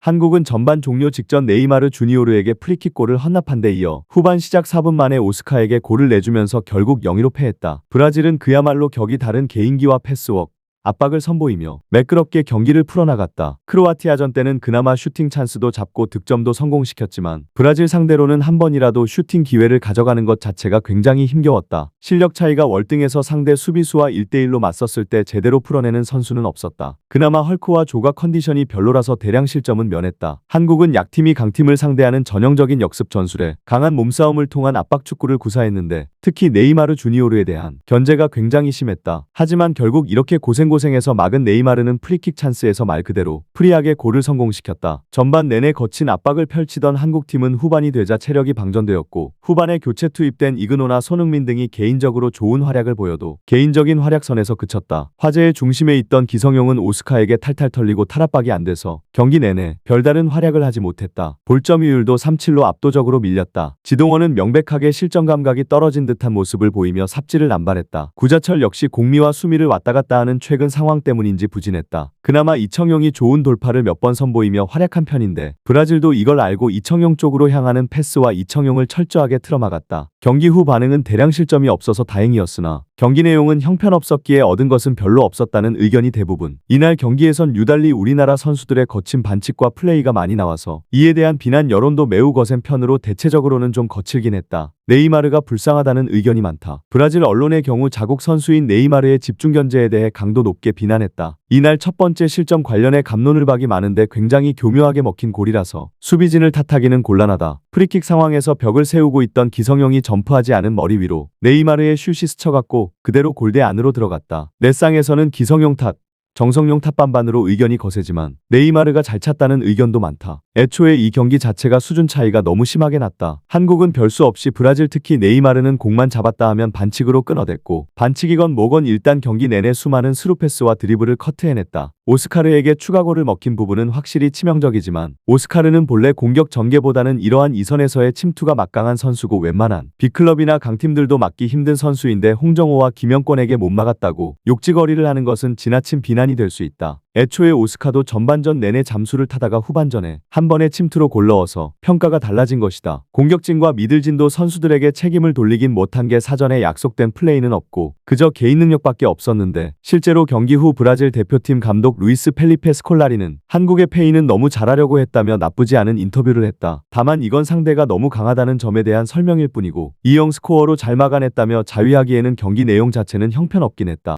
한국은 전반 종료 직전 네이마르 주니오르에게 프리킥 골을 헌납한 데 이어 후반 시작 4분 만에 오스카에게 골을 내주면서 결국 0-2로 패했다. 브라질은 그야말로 격이 다른 개인기와 패스웍, 압박을 선보이며 매끄럽게 경기를 풀어나갔다. 크로아티아전 때는 그나마 슈팅 찬스도 잡고 득점도 성공시켰지만 브라질 상대로는 한 번이라도 슈팅 기회를 가져가는 것 자체가 굉장히 힘겨웠다. 실력 차이가 월등해서 상대 수비수와 1대1로 맞섰을 때 제대로 풀어내는 선수는 없었다. 그나마 헐크와 조가 컨디션이 별로라서 대량 실점은 면했다. 한국은 약팀이 강팀을 상대하는 전형적인 역습 전술에 강한 몸싸움을 통한 압박 축구를 구사했는데 특히 네이마르 주니오르에 대한 견제가 굉장히 심했다. 하지만 결국 이렇게 고생고 생해서 막은 네이마르는 프리킥 찬스에서 말 그대로 프리하게 골을 성공시켰다. 전반 내내 거친 압박을 펼치던 한국팀은 후반이 되자 체력이 방전되었고 후반에 교체 투입된 이그노나 손흥민 등이 개인적으로 좋은 활약을 보여도 개인적인 활약선에서 그쳤다. 화제의 중심에 있던 기성용은 오스카에게 탈탈 털리고 탈압박이 안 돼서 경기 내내 별다른 활약을 하지 못했다. 볼점유율도 3-7로 압도적으로 밀렸다. 지동원은 명백하게 실전 감각이 떨어진 듯한 모습을 보이며 삽질을 남발했다. 구자철 역시 공미와 수미를 왔다 갔다 하는 최근 상황 때문인지 부진했다. 그나마 이청용이 좋은 돌파를 몇 번 선보이며 활약한 편인데 브라질도 이걸 알고 이청용 쪽으로 향하는 패스와 이청용을 철저하게 틀어막았다. 경기 후 반응은 대량 실점이 없어서 다행이었으나 경기 내용은 형편없었기에 얻은 것은 별로 없었다는 의견이 대부분. 이날 경기에선 유달리 우리나라 선수들의 거친 반칙과 플레이가 많이 나와서 이에 대한 비난 여론도 매우 거센 편으로 대체적으로는 좀 거칠긴 했다. 네이마르가 불쌍하다는 의견이 많다. 브라질 언론의 경우 자국 선수인 네이마르의 집중 견제에 대해 강도 높게 비난했다. 이날 첫 번째 실점 관련해 감론을박이 많은데 굉장히 교묘하게 먹힌 골이라서 수비진을 탓하기는 곤란하다. 프리킥 상황에서 벽을 세우고 있던 기성용이 점프하지 않은 머리 위로 네이마르의 슛이 스쳐갔고 그대로 골대 안으로 들어갔다. 넷상에서는 기성용 탓, 정성용 탑반반으로 의견이 거세지만 네이마르가 잘 찼다는 의견도 많다. 애초에 이 경기 자체가 수준 차이가 너무 심하게 났다. 한국은 별수 없이 브라질 특히 네이마르는 공만 잡았다 하면 반칙으로 끊어댔고 반칙이건 뭐건 일단 경기 내내 수많은 스루패스와 드리블을 커트해냈다. 오스카르에게 추가골을 먹힌 부분은 확실히 치명적이지만 오스카르는 본래 공격 전개보다는 이러한 이선에서의 침투가 막강한 선수고 웬만한 빅클럽이나 강팀들도 막기 힘든 선수인데 홍정호와 김영권에게 못 막았다고 욕지거리를 하는 것은 지나친 비난 이 될 수 있다. 애초에 오스카도 전반전 내내 잠수를 타다가 후반전에 한 번의 침투로 골 넣어서 평가가 달라진 것이다. 공격진과 미들진도 선수들에게 책임을 돌리긴 못한 게 사전에 약속된 플레이는 없고 그저 개인 능력밖에 없었는데 실제로 경기 후 브라질 대표팀 감독 루이스 펠리페 스콜라리는 한국의 페이는 너무 잘하려고 했다며 나쁘지 않은 인터뷰를 했다. 다만 이건 상대가 너무 강하다는 점에 대한 설명일 뿐이고 이형 스코어로 잘 막아냈다며 자위하기에는 경기 내용 자체는 형편없긴 했다.